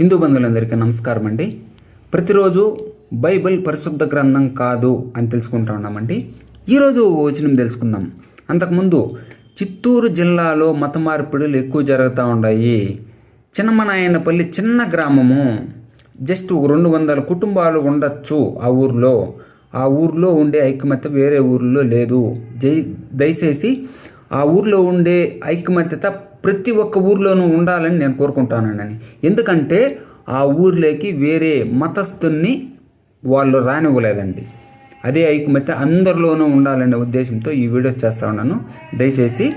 హిందూ బంధువులందరికీ నమస్కారం అండి. ప్రతిరోజు బైబిల్ పరిశుద్ధ గ్రంథం కాదు అని తెలుసుకుంటా ఉన్నామండి. ఈరోజు వచనం తెలుసుకుందాం. అంతకుముందు చిత్తూరు జిల్లాలో మత మార్పిడులు ఎక్కువ జరుగుతూ ఉన్నాయి చిన్నమనాయనపల్లి చిన్న గ్రామము. జస్ట్ ఒక రెండు వందల కుటుంబాలు ఉండొచ్చు ఆ ఊర్లో. ఆ ఊర్లో ఉండే ఐకమత్య వేరే ఊర్లో లేదు. జై దయచేసి ఆ ఊర్లో ఉండే ఐకమత్యత ప్రతి ఒక్క ఊర్లోనూ ఉండాలని నేను కోరుకుంటానండి ఎందుకంటే ఆ ఊర్లోకి వేరే మతస్థుల్ని వాళ్ళు రానివ్వలేదండి. అదే ఐకమత్య అందరిలోనూ ఉండాలనే ఉద్దేశంతో ఈ వీడియోస్ చేస్తా ఉన్నాను. దయచేసి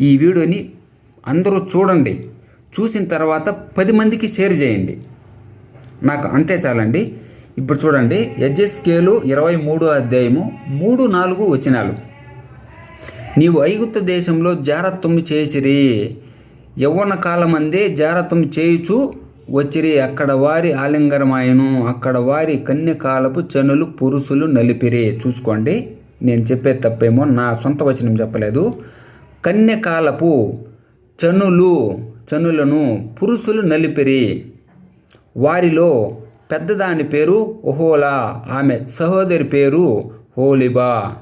ఈ వీడియోని అందరూ చూడండి. చూసిన తర్వాత పది మందికి షేర్ చేయండి. నాకు అంతే చాలండి. ఇప్పుడు చూడండి యజ్జస్కేలు ఇరవై మూడు అధ్యాయము మూడు నాలుగు వచనాలు. నీవు ఐగుప్త దేశంలో జారత్వము చేసిరి. యవ్వన కాలమందే జారత్వం చేయుచు వచ్చిరి. అక్కడ వారి ఆలింగరమాయను అక్కడ వారి కన్యకాలపు చనులు పురుషులు నలిపిరి. చూసుకోండి నేను చెప్పే తప్పేమో నా సొంత వచనం చెప్పలేదు. కన్యకాలపు చనులు చనులను పురుషులు నలిపిరి. వారిలో పెద్దదాని పేరు ఒహోలా. ఆమె సహోదరి పేరు హోలిబా.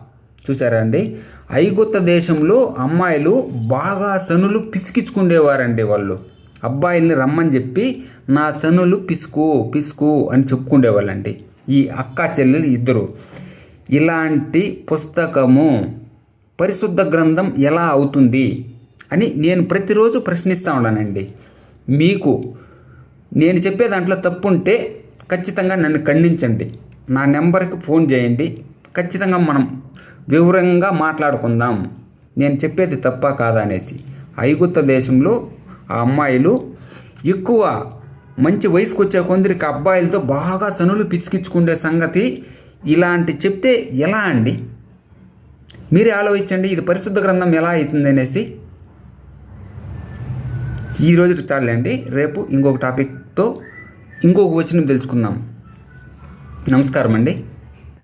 చూసారా అండి? ఐగుప్త దేశంలో అమ్మాయిలు బాగా సనులు పిసికించుకుండేవారండి వాళ్ళు. అబ్బాయిల్ని రమ్మని చెప్పి నా సనులు పిసుకు పిసుకు అని చెప్పుకుండేవాళ్ళండి. ఈ అక్క చెల్లెలు ఇద్దరు. ఇలాంటి పుస్తకము పరిశుద్ధ గ్రంథం ఎలా అవుతుంది అని నేను ప్రతిరోజు ప్రశ్నిస్తూ ఉన్నానండి. మీకు నేను చెప్పే దాంట్లో తప్పు ఉంటే ఖచ్చితంగా నన్ను ఖండించండి. నా నెంబర్కి ఫోన్ చేయండి. ఖచ్చితంగా మనం వివరంగా మాట్లాడుకుందాం. నేను చెప్పేది తప్ప కాదనేసి. అనేసి ఐగుప్త దేశంలో ఆ అమ్మాయిలు ఎక్కువ మంచి వయసుకు వచ్చే కొందరికి అబ్బాయిలతో బాగా సనులు పిసికించుకునే సంగతి ఇలాంటి చెప్తే ఎలా అండి? మీరే ఆలోచించండి ఇది పరిశుద్ధ గ్రంథం ఎలా అవుతుంది అనేసి ఈ చాలండి రేపు ఇంకొక టాపిక్తో ఇంకొక వచనం తెలుసుకుందాం. నమస్కారం అండి